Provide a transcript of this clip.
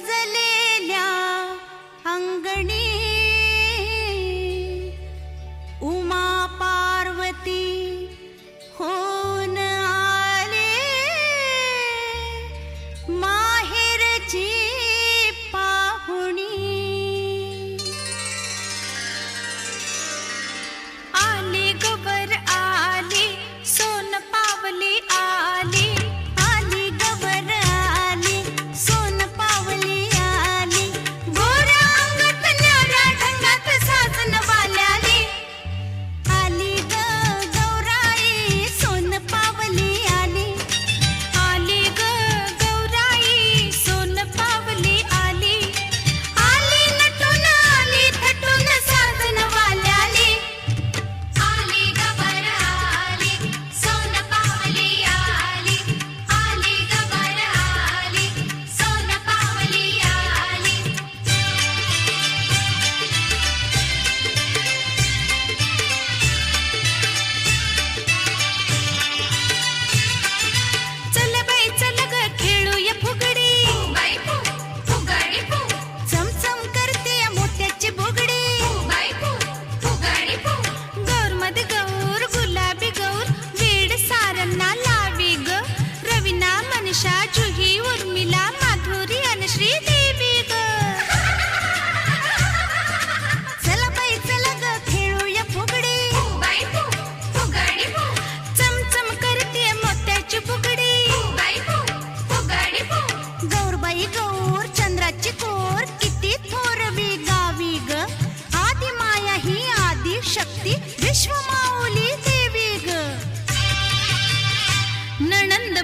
सजलेल्या अंगणी शक्ती विश्वमाऊली देवी ग. नणंद